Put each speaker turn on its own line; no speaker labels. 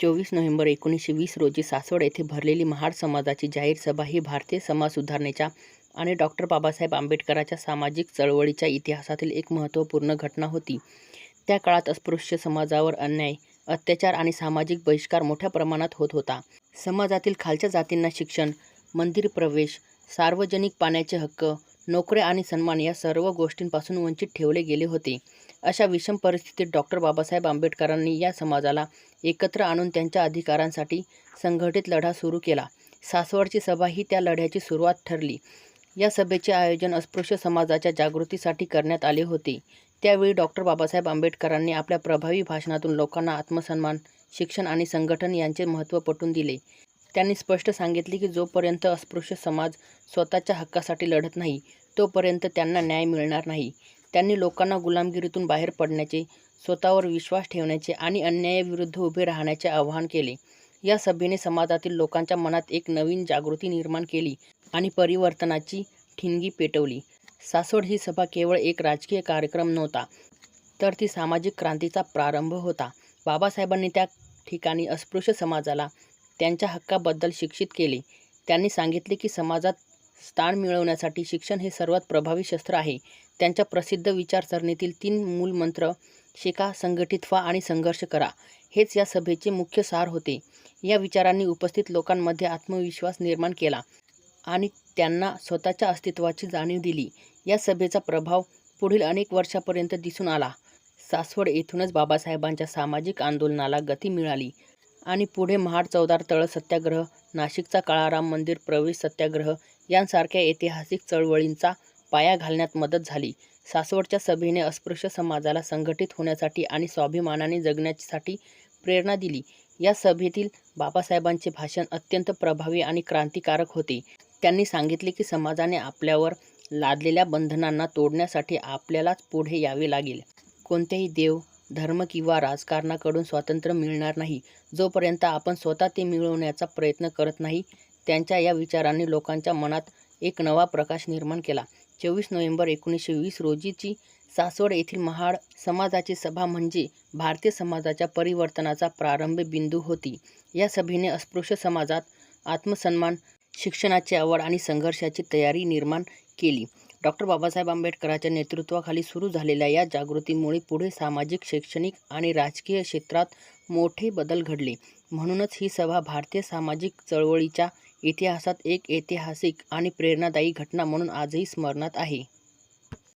चोवीस नोव्हेंबर एकोणीसशे वीस रोजी सासवड येथे भरलेली महाड समाजाची जाहीर सभा ही भारतीय समाज सुधारणेच्या आणि डॉक्टर बाबासाहेब आंबेडकरांच्या सामाजिक चळवळीच्या इतिहासातील एक महत्त्वपूर्ण घटना होती. त्या काळात अस्पृश्य समाजावर अन्याय, अत्याचार आणि सामाजिक बहिष्कार मोठ्या प्रमाणात होत होता. समाजातील खालच्या जातींना शिक्षण, मंदिर प्रवेश, सार्वजनिक पाण्याचे हक्क, नोकऱ्या आणि सन्मान या सर्व गोष्टींपासून वंचित ठेवले गेले होते. अशा विषम परिस्थितीत डॉक्टर बाबासाहेब आंबेडकरांनी या समाजाला एकत्र आणून त्यांच्या अधिकारांसाठी संघटित लढा सुरू केला. सासवडची सभा ही त्या लढ्याची सुरुवात ठरली. या सभेचे आयोजन अस्पृश्य समाजाच्या जागृतीसाठी करण्यात आले होते. त्यावेळी डॉक्टर बाबासाहेब आंबेडकरांनी आपल्या प्रभावी भाषणातून लोकांना आत्मसन्मान, शिक्षण आणि संघटन यांचे महत्त्व पटवून दिले. त्यांनी स्पष्ट सांगितले की जोपर्यंत अस्पृश्य समाज स्वतःच्या हक्कासाठी लढत नाही, तोपर्यंत त्यांना न्याय मिळणार नाही. त्यांनी लोकांना गुलामगिरीतून बाहेर पडण्याचे, स्वतःवर विश्वास ठेवण्याचे आणि अन्यायाविरुद्ध उभे राहण्याचे आवाहन केले. या सभेने समाजातील लोकांच्या मनात एक नवीन जागृती निर्माण केली आणि परिवर्तनाची ठिणगी पेटवली. सासवड ही सभा केवळ एक राजकीय कार्यक्रम नव्हता, तर ती सामाजिक क्रांतीचा प्रारंभ होता. बाबासाहेबांनी त्या ठिकाणी अस्पृश्य समाजाला त्यांच्या हक्काबद्दल शिक्षित केले. त्यांनी सांगितले की समाजात स्थान मिळवण्यासाठी शिक्षण हे सर्वात प्रभावी शस्त्र आहे. त्यांच्या प्रसिद्ध विचारसरणीतील तीन मूलमंत्र शिका, संघटित व्हा आणि संघर्ष करा हेच या सभेचे मुख्य सार होते. या विचारांनी उपस्थित लोकांमध्ये आत्मविश्वास निर्माण केला आणि त्यांना स्वतःच्या अस्तित्वाची जाणीव दिली. या सभेचा प्रभाव पुढील अनेक वर्षापर्यंत दिसून आला. सासवड येथूनच बाबासाहेबांच्या सामाजिक आंदोलनाला गती मिळाली आणि पुढे महाड चौदार तळ सत्याग्रह, नाशिकचा काळाराम मंदिर प्रवेश सत्याग्रह यांसारख्या ऐतिहासिक चळवळींचा पाया घालण्यात मदत झाली. सासवडच्या सभेने अस्पृश्य समाजाला संघटित होण्यासाठी आणि स्वाभिमानाने जगण्यासाठी प्रेरणा दिली. या सभेतील बाबासाहेबांचे भाषण अत्यंत प्रभावी आणि क्रांतिकारक होते. त्यांनी सांगितले की समाजाने आपल्यावर लादलेल्या बंधनांना तोडण्यासाठी आपल्यालाच पुढे यावे लागेल. कोणत्याही देव, धर्म किंवा राजकारणाकडून स्वातंत्र्य मिळणार नाही, जोपर्यंत आपण स्वतः ते मिळवण्याचा प्रयत्न करत नाही. त्यांच्या या विचारांनी लोकांच्या मनात एक नवा प्रकाश निर्माण केला. चोवीस नोव्हेंबर एकोणीसशे वीस रोजीची सासवड येथील महाड समाजाची सभा म्हणजे भारतीय समाजाच्या परिवर्तनाचा प्रारंभ बिंदू होती. या सभेने अस्पृश्य समाजात आत्मसन्मान, शिक्षणाची आवड आणि संघर्षाची तयारी निर्माण केली. डॉक्टर बाबासाहेब आंबेडकरांच्या नेतृत्वाखाली सुरू झालेल्या या जागृतीमुळे पुढे सामाजिक, शैक्षणिक आणि राजकीय क्षेत्रात मोठे बदल घडले. म्हणूनच ही सभा भारतीय सामाजिक चळवळीच्या इतिहासात एक ऐतिहासिक आणि प्रेरणादायी घटना म्हणून आजही स्मरणात आहे.